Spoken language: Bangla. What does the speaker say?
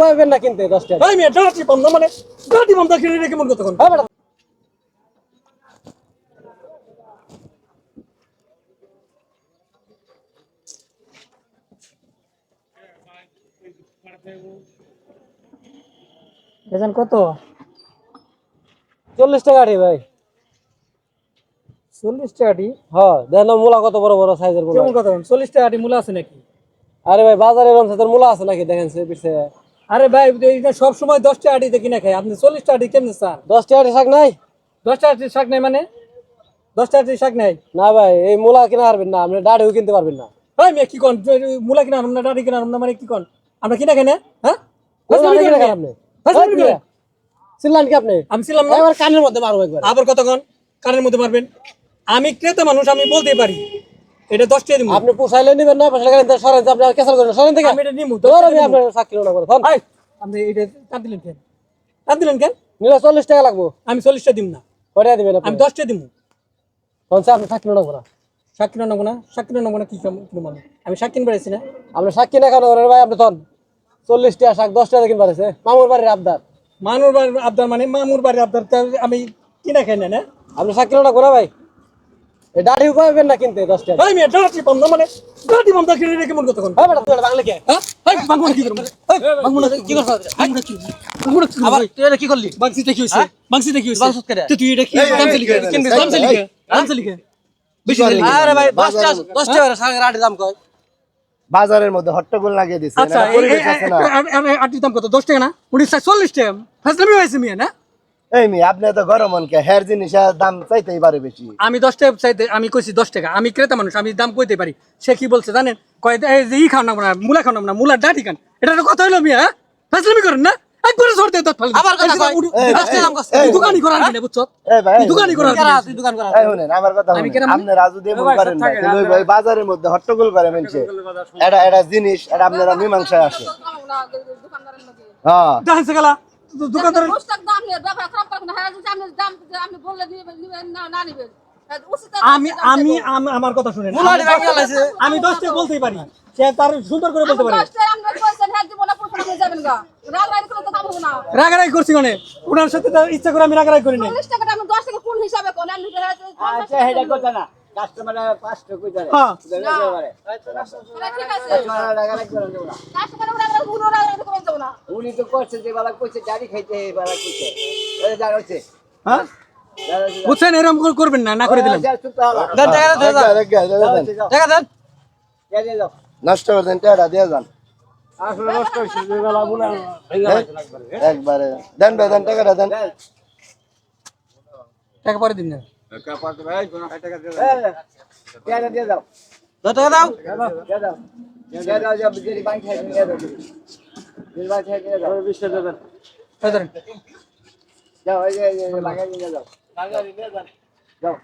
পাবেন না কিনতে দশ টাকা। ভাই মেয়ে ডাটি পাম না মানে? ডাটি পাম দেখে রেখে কতক্ষণ বেতন কত চল্লিশ টাকা আটি ভাই। চল্লিশ টাকাটি হ্যাঁ দেখেন মূলা কত বড় বড় সাইজের কেমন কথা চল্লিশ টাকাটি মূলা আছে নাকি? আরে ভাই বাজারে এরকম সাইজের মূলা আছে নাকি? দেখেন সে পিছে। আরে ভাই এইটা সব সময় দশ টাকাটিতে কিনে খাই আপনি চল্লিশ টাকাটি কেমনে চান দশ টাকা শাক নাই? দশ টাকাটি শাক নাই মানে? দশ টাকাটি শাক নাই? না ভাই এই মূলা কিনা পারবেন না আপনি দাড়িও কিনতে পারবেন না। ভাই মেয়ে কি কন? মূলা কিনা আমরা ডাটি কিনা আমরা মানে কি কন? আমরা কিনা খাই না হ্যাঁ? আপনি। করেন? কি আপনি? আমি ছিলাম না। এবার কানের মধ্যে মারবো একবার। আবার কতক্ষণ? কানের মধ্যে মারবেন। আমি ক্রেতা মানুষ আমি বলতে পারি। এটা দশ টাকা দিব আপনি পুষাইলে নিবেন না পুষাইলে গাড়ি সরেন আপনি কেসাল করেন সরেন থেকে আমি এটা নিমু তোর আমি আপনার চাকরি না করে ফোন ভাই আপনি এটা কাট দিলেন কেন? কাট দিলেন কেন? নিলে চল্লিশ টাকা লাগবো। আমি চল্লিশটা দিব না। কটা দিবেন আপনি? আমি দশটা দিব ফোন আপনি চাকরি না করা কিনে নেব না কিনে নেব না কি কিনবো আমি কিনতে পারছি না। আপনি শাক কিনা কেন ভাই আপনি তন চল্লিশ টাকা শাক দশ টাকা কিনতে পারেছে মামুর বাড়ির আবদার। মানুর বাড়ির আবদার মানে মামুর বাড়ির আবদার তা আমি কিনা খাই না না? আপনি কিনা করা ভাই। দাড়ি পাবেন না কিনতে দশ টাকা। ভাই মেয়ে ডাটি পাম না মানে ডাটি পাম দেখে রেখে মন কতক্ষণ হ্যাঁ বেটা তুই বাংলা কে? হ্যাঁ? বাংলা কি করব ভাই বাংলা কি? করছ? বাংলা কি বাংলা কি আবার তুই এটা কি করলি? বাংসিতে কি হইছে বাংসিতে কি হইছে বাংসুত করে? তুই এটা কি? দাম চালি কে? কিনবি, দাম চালি কে? দাম চালি কে? বেশি চালি আরে ভাই দশ টাকা দশ টাকা শাকের আটি দাম কয়? বাজারের মধ্যে হট্টগোল লাগিয়ে দিছে। আচ্ছা আটির দাম কত? দশ টাকা না? উনিশ চল্লিশ টাকা। ফাজলামি হয়েছে মিয়া না? এই মি আপনি তো গরম কে হেয়ার জিনিসের দাম চাইতেই পারে বেশি আমি দশ টাকা চাইতে আমি কইছি দশ টাকা আমি ক্রেতা মানুষ আমি দাম কইতে পারি সে কি বলছে জানেন কয় এই যে ই খাও না মুলা খাও না মুলার ডাটি খান এটা কথা হইল মিয়া হ্যাঁ ফাজলামি করেন না একবারে দে আবার কথা। এই, করার কিনা বুঝছ এই ভাই তুই করার কারা তুই দোকান করা এই শুনেন আমার কথা শুনেন আপনি রাজু দিয়ে করেন না কিন্তু ভাই বাজারের মধ্যে হট্টগোল করে মেনছে এটা এটা জিনিস এটা আপনারা মীমাংসায় আসে হ্যাঁ দেখেন গেলা দোকানদার পোস্টার দাম নিয়ে ব্যবহার খারাপ করবেন হ্যাঁ যদি আপনি দাম আপনি বললে নিবেন নিবেন না না নিবেন হ্যাঁ, আমি আমি আমি- আমার কথা শুনেন। আমি দশ টাকা বলতেই পারি। সে তার সুন্দর করে বলতে পারে। দশটা হ্যাঁ দিব না পোস্টার আপনি যাবেন গা। রাগ রাগ করে তো দাম হবে না। রাগারাই করছি মানে। ওনার সাথে তো ইচ্ছা করে আমি রাগারাই করি আচ্ছা না। হ্যাঁ। উনো তো করছে যে বালা কইছে দাড়ি খাইতে বালা কইছে এই যা হচ্ছে হ্যাঁ? বুঝছেন এরকম করে করবেন না না করে দিলাম। টাকা দেন রেখে দেন। নষ্ট করে দেন টাকা দিয়ে যান। আসলে নষ্ট হইছে যে বালা বুলা একবারে। দেন ভাই দেন টাকাটা দেন। টাকা পরে দিন না। টাকা দিয়ে দাও দাও। দিয়ে দাও যাও। যাও।